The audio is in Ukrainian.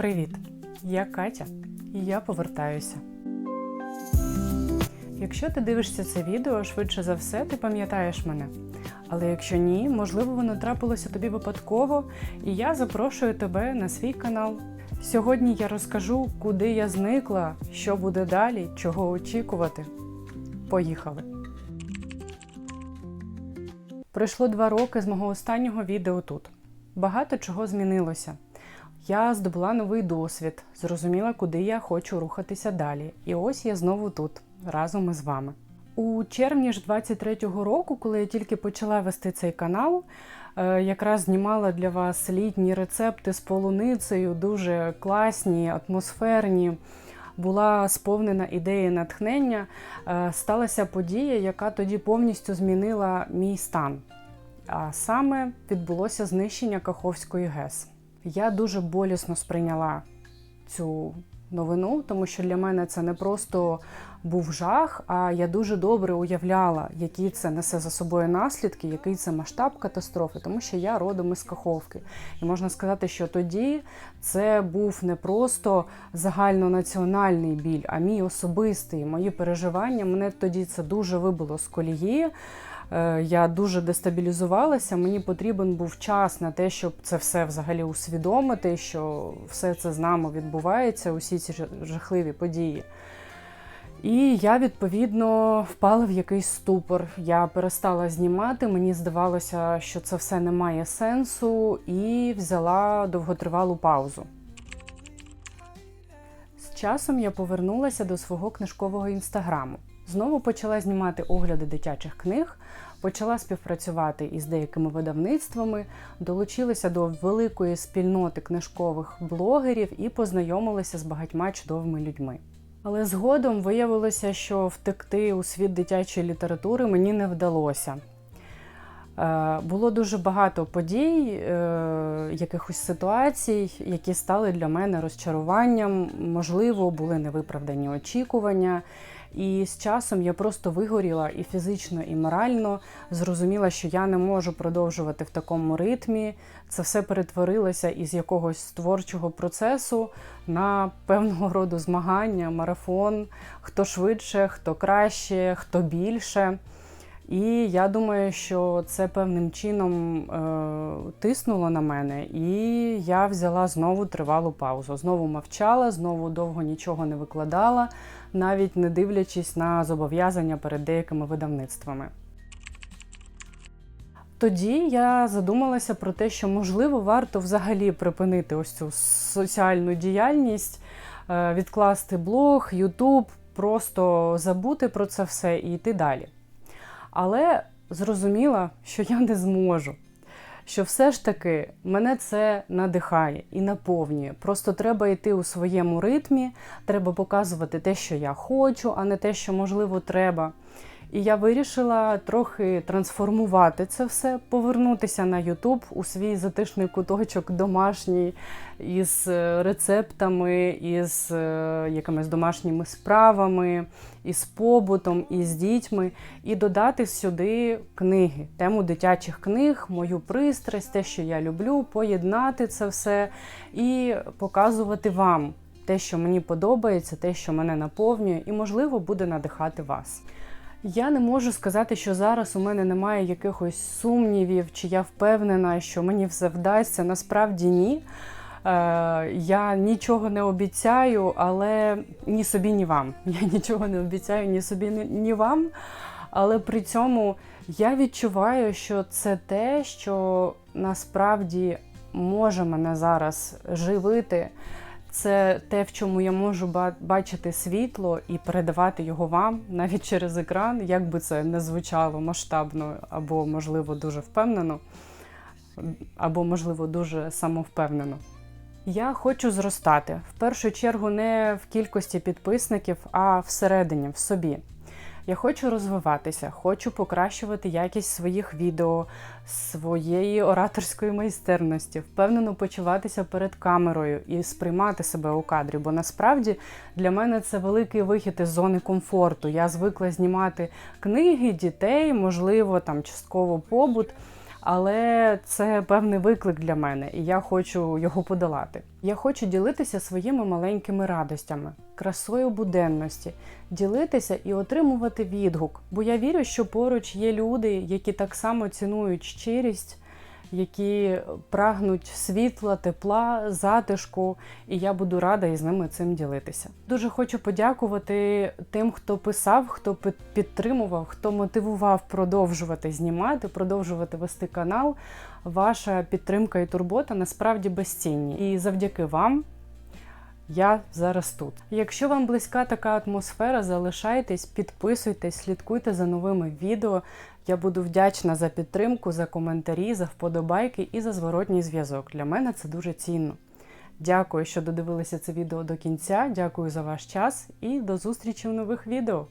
Привіт! Я Катя і я повертаюся. Якщо ти дивишся це відео, швидше за все, ти пам'ятаєш мене. Але якщо ні, можливо, воно трапилося тобі випадково, і я запрошую тебе на свій канал. Сьогодні я розкажу, куди я зникла, що буде далі, чого очікувати. Поїхали! Пройшло два роки з мого останнього відео тут. Багато чого змінилося. Я здобула новий досвід, зрозуміла, куди я хочу рухатися далі. І ось я знову тут, разом із вами. У червні ж 23-го року, коли я тільки почала вести цей канал, е, якраз знімала для вас літні рецепти з полуницею, дуже класні, атмосферні. Була сповнена ідеї натхнення, е, сталася подія, яка тоді повністю змінила мій стан. А саме відбулося знищення Каховської ГЕС. Я дуже болісно сприйняла цю новину, тому що для мене це не просто був жах, а я дуже добре уявляла, які це несе за собою наслідки, який це масштаб катастрофи, тому що я родом із Каховки. І можна сказати, що тоді це був не просто загальнонаціональний біль, а мій особистий, мої переживання. Мене тоді це дуже вибило з колії. Е, Я дуже дестабілізувалася. Мені потрібен був час на те, щоб це все взагалі усвідомити, що все це з нами відбувається, усі ці жахливі події. І я відповідно впала в якийсь ступор. Я перестала знімати. Мені здавалося, що це все не має сенсу, і взяла довготривалу паузу. З часом я повернулася до свого книжкового інстаграму. Знову почала знімати огляди дитячих книг, почала співпрацювати із деякими видавництвами, долучилася до великої спільноти книжкових блогерів і познайомилася з багатьма чудовими людьми. Але згодом виявилося, що втекти у світ дитячої літератури мені не вдалося. Е, Було дуже багато подій, е, якихось ситуацій, які стали для мене розчаруванням. Можливо, були невиправдані очікування. І з часом я просто вигоріла і фізично, і морально зрозуміла, що я не можу продовжувати в такому ритмі. Це все перетворилося із якогось творчого процесу на певного роду змагання, марафон, хто швидше, хто краще, хто більше. І я думаю, що це певним чином е, тиснуло на мене, і я взяла знову тривалу паузу. Знову мовчала, знову довго нічого не викладала, навіть не дивлячись на зобов'язання перед деякими видавництвами. Тоді я задумалася про те, що можливо варто взагалі припинити ось цю соціальну діяльність, е, відкласти блог, Ютуб, просто забути про це все і йти далі. Але зрозуміла, що я не зможу. Що все ж таки мене це надихає і наповнює. Просто треба йти у своєму ритмі, треба показувати те, що я хочу, а не те, що можливо треба. І я вирішила трохи трансформувати це все, повернутися на YouTube у свій затишний куточок домашній із е, рецептами, із е, якимись домашніми справами, із побутом, із дітьми, і додати сюди книги, тему дитячих книг, мою пристрасть, те, що я люблю, поєднати це все і показувати вам те, що мені подобається, те, що мене наповнює, і, можливо, буде надихати вас. Я не можу сказати, що зараз у мене немає якихось сумнівів, чи я впевнена, що мені все вдасться. Насправді ні. Е, я нічого не обіцяю, але ні собі, ні вам. Я нічого не обіцяю ні собі, ні, вам. Але при цьому я відчуваю, що це те, що насправді може мене зараз живити. Це те, в чому я можу бачити світло і передавати його вам навіть через екран, як би це не звучало масштабно або, можливо, дуже впевнено, або, можливо, дуже самовпевнено. Я хочу зростати в першу чергу не в кількості підписників, а всередині, в собі. Я хочу розвиватися, хочу покращувати якість своїх відео, своєї ораторської майстерності, впевнено почуватися перед камерою і сприймати себе у кадрі. Бо насправді для мене це великий вихід із зони комфорту. Я звикла знімати книги, дітей, можливо, там частково побут. Але це певний виклик для мене, і я хочу його подолати. Я хочу ділитися своїми маленькими радостями, красою буденності, ділитися і отримувати відгук. Бо я вірю, що поруч є люди, які так само цінують щирість, які прагнуть світла, тепла, затишку, і я буду рада із ними цим ділитися. Дуже хочу подякувати тим, хто писав, хто підтримував, хто мотивував продовжувати знімати, продовжувати вести канал. Ваша підтримка і турбота насправді безцінні. І завдяки вам я зараз тут. Якщо вам близька така атмосфера, залишайтесь, підписуйтесь, слідкуйте за новими відео. Я буду вдячна за підтримку, за коментарі, за вподобайки і за зворотній зв'язок. Для мене це дуже цінно. Дякую, що додивилися це відео до кінця. Дякую за ваш час і до зустрічі в нових відео.